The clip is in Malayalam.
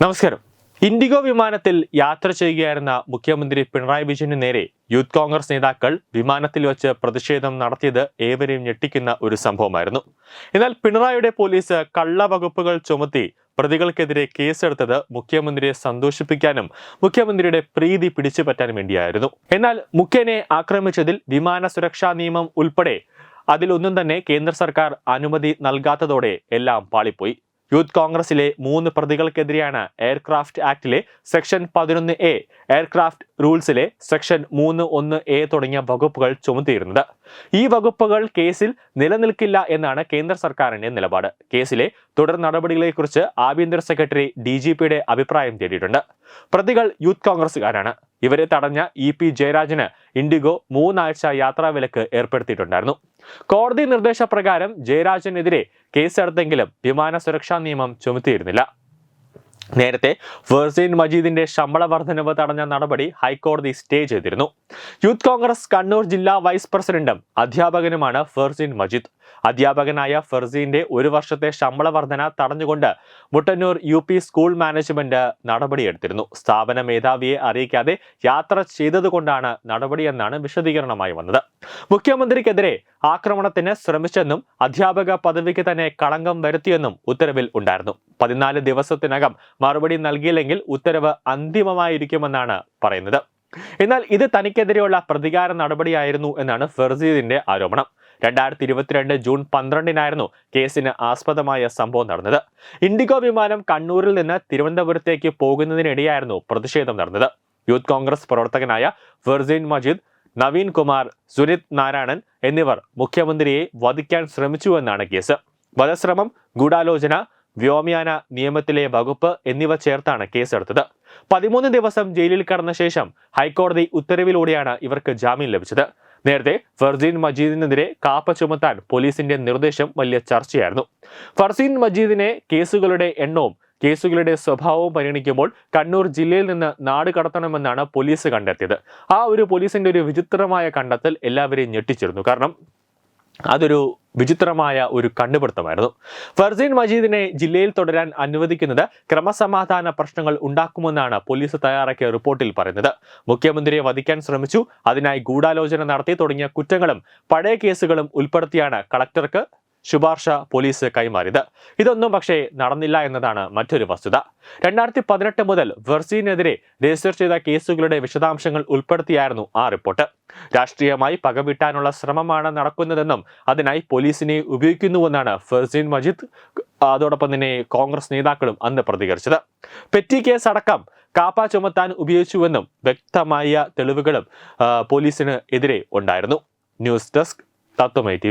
നമസ്കാരം. ഇൻഡിഗോ വിമാനത്തിൽ യാത്ര ചെയ്യുകയായിരുന്ന മുഖ്യമന്ത്രി പിണറായി വിജയന് നേരെ യൂത്ത് കോൺഗ്രസ് നേതാക്കൾ വിമാനത്തിൽ വെച്ച് പ്രതിഷേധം നടത്തിയത് ഏവരെയും ഞെട്ടിക്കുന്ന ഒരു സംഭവമായിരുന്നു. എന്നാൽ പിണറായിയുടെ പോലീസ് കള്ളവകുപ്പുകൾ ചുമത്തി പ്രതികൾക്കെതിരെ കേസെടുത്തത് മുഖ്യമന്ത്രിയെ സന്തോഷിപ്പിക്കാനും മുഖ്യമന്ത്രിയുടെ പ്രീതി പിടിച്ചുപറ്റാനും വേണ്ടിയായിരുന്നു. എന്നാൽ മുഖ്യനെ ആക്രമിച്ചതിൽ വിമാന സുരക്ഷാ നിയമം ഉൾപ്പെടെ അതിലൊന്നും തന്നെ കേന്ദ്ര സർക്കാർ അനുമതി നൽകാത്തതോടെ എല്ലാം പാളിപ്പോയി. യൂത്ത് കോൺഗ്രസിലെ മൂന്ന് പ്രതികൾക്കെതിരെയാണ് എയർക്രാഫ്റ്റ് ആക്ടിലെ സെക്ഷൻ പതിനൊന്ന് എ എയർക്രാഫ്റ്റ് റൂൾസിലെ സെക്ഷൻ മൂന്ന് ഒന്ന് എ തുടങ്ങിയ വകുപ്പുകൾ ചുമത്തിയിരുന്നത്. ഈ വകുപ്പുകൾ കേസിൽ നിലനിൽക്കില്ല എന്നാണ് കേന്ദ്ര സർക്കാരിന്റെ നിലപാട്. കേസിലെ തുടർ നടപടികളെക്കുറിച്ച് ആഭ്യന്തര സെക്രട്ടറി ഡി ജി പിയുടെ അഭിപ്രായം തേടിയിട്ടുണ്ട്. പ്രതികൾ യൂത്ത് കോൺഗ്രസുകാരാണ് ഇവരെ തടഞ്ഞ ഇ പി ജയരാജന് ഇൻഡിഗോ മൂന്നാഴ്ച യാത്രാവിലക്ക് ഏർപ്പെടുത്തിയിട്ടുണ്ടായിരുന്നു. കോടതി നിർദ്ദേശപ്രകാരം ജയരാജനെതിരെ കേസെടുത്തെങ്കിലും വിമാന സുരക്ഷാ നിയമം ചുമത്തിയിരുന്നില്ല. നേരത്തെ ഫെർസീൻ മജീദിന്റെ ശമ്പള വർധനവ് തടഞ്ഞ നടപടി ഹൈക്കോടതി സ്റ്റേ ചെയ്തിരുന്നു. യൂത്ത് കോൺഗ്രസ് കണ്ണൂർ ജില്ലാ വൈസ് പ്രസിഡന്റും അധ്യാപകനുമാണ് ഫെർസീൻ മജീദ്. അധ്യാപകനായ ഫെർസീന്റെ ഒരു വർഷത്തെ ശമ്പള വർധന തടഞ്ഞുകൊണ്ട് Muttannur U P school management നടപടിയെടുത്തിരുന്നു. സ്ഥാപന മേധാവിയെ അറിയിക്കാതെ യാത്ര ചെയ്തതുകൊണ്ടാണ് നടപടിയെന്നാണ് വിശദീകരണമായി വന്നത്. മുഖ്യമന്ത്രിക്കെതിരെ ആക്രമണത്തിന് ശ്രമിച്ചെന്നും അധ്യാപക പദവിക്ക് തന്നെ കളങ്കം വരുത്തിയെന്നും ഉത്തരവിൽ ഉണ്ടായിരുന്നു. പതിനാല് ദിവസത്തിനകം മറുപടി നൽകിയില്ലെങ്കിൽ ഉത്തരവ് അന്തിമമായിരിക്കുമെന്നാണ് പറയുന്നത്. എന്നാൽ ഇത് തനിക്കെതിരെയുള്ള പ്രതികാര നടപടിയായിരുന്നു എന്നാണ് ഫെർസീദിന്റെ ആരോപണം. രണ്ടായിരത്തി ഇരുപത്തിരണ്ട് ജൂൺ പന്ത്രണ്ടിനായിരുന്നു കേസിന് ആസ്പദമായ സംഭവം നടന്നത്. ഇൻഡിഗോ വിമാനം കണ്ണൂരിൽ നിന്ന് തിരുവനന്തപുരത്തേക്ക് പോകുന്നതിനിടെയായിരുന്നു പ്രതിഷേധം നടന്നത്. യൂത്ത് കോൺഗ്രസ് പ്രവർത്തകനായ ഫെർസീൻ മജീദ് നവീൻ കുമാർ സുനിത് നാരായണൻ എന്നിവർ മുഖ്യമന്ത്രിയെ വധിക്കാൻ ശ്രമിച്ചുവെന്നാണ് കേസ്. വധശ്രമം ഗൂഢാലോചന വ്യോമയാന നിയമത്തിലെ വകുപ്പ് എന്നിവ ചേർത്താണ് കേസെടുത്തത്. പതിമൂന്ന് ദിവസം ജയിലിൽ കടന്ന ശേഷം ഹൈക്കോടതി ഉത്തരവിലൂടെയാണ് ഇവർക്ക് ജാമ്യം ലഭിച്ചത്. നേരത്തെ ഫർസീൻ മജീദിനെതിരെ കാപ്പ ചുമത്താൻ പോലീസിന്റെ നിർദ്ദേശം വലിയ ചർച്ചയായിരുന്നു. ഫർസീൻ മജീദിനെ കേസുകളുടെ എണ്ണവും കേസുകളുടെ സ്വഭാവവും പരിഗണിക്കുമ്പോൾ കണ്ണൂർ ജില്ലയിൽ നിന്ന് നാട് കടത്തണമെന്നാണ് പോലീസ് കണ്ടെത്തിയത്. ആ ഒരു പോലീസിന്റെ ഒരു വിചിത്രമായ കണ്ടെത്തൽ എല്ലാവരെയും ഞെട്ടിച്ചിരുന്നു. കാരണം അതൊരു വിചിത്രമായ ഒരു കണ്ടുപിടുത്തമായിരുന്നു ഫർസീൻ മജീദിനെ ജില്ലയിൽ തുടരാൻ അനുവദിക്കുന്നത് ക്രമസമാധാന പ്രശ്നങ്ങൾ ഉണ്ടാക്കുമെന്നാണ് പോലീസ് തയ്യാറാക്കിയ റിപ്പോർട്ടിൽ പറയുന്നത്. മുഖ്യമന്ത്രിയെ വധിക്കാൻ ശ്രമിച്ചു അതിനായി ഗൂഢാലോചന നടത്തി തുടങ്ങിയ കുറ്റങ്ങളും പഴയ കേസുകളും ഉൾപ്പെടുത്തിയാണ് കളക്ടർക്ക് ശുപാർശ പോലീസ് കൈമാറിയത്. ഇതൊന്നും പക്ഷേ നടന്നില്ല എന്നതാണ് മറ്റൊരു വസ്തുത. രണ്ടായിരത്തി പതിനെട്ട് മുതൽ വെർസീനെതിരെ രജിസ്റ്റർ ചെയ്ത കേസുകളുടെ വിശദാംശങ്ങൾ ഉൾപ്പെടുത്തിയായിരുന്നു ആ റിപ്പോർട്ട്. രാഷ്ട്രീയമായി പകവിട്ടാനുള്ള ശ്രമമാണ് നടക്കുന്നതെന്നും അതിനായി പോലീസിനെ ഉപയോഗിക്കുന്നുവെന്നാണ് ഫെർസീൻ മജിദ് അതോടൊപ്പം തന്നെ കോൺഗ്രസ് നേതാക്കളും അന്ന് പ്രതികരിച്ചത്. പെറ്റി കേസ് അടക്കം കാപ്പ ചുമത്താൻ ഉപയോഗിച്ചുവെന്നും വ്യക്തമായ തെളിവുകളും പോലീസിന് എതിരെ ഉണ്ടായിരുന്നു. ന്യൂസ് ഡെസ്ക് തത്വമൈ ടി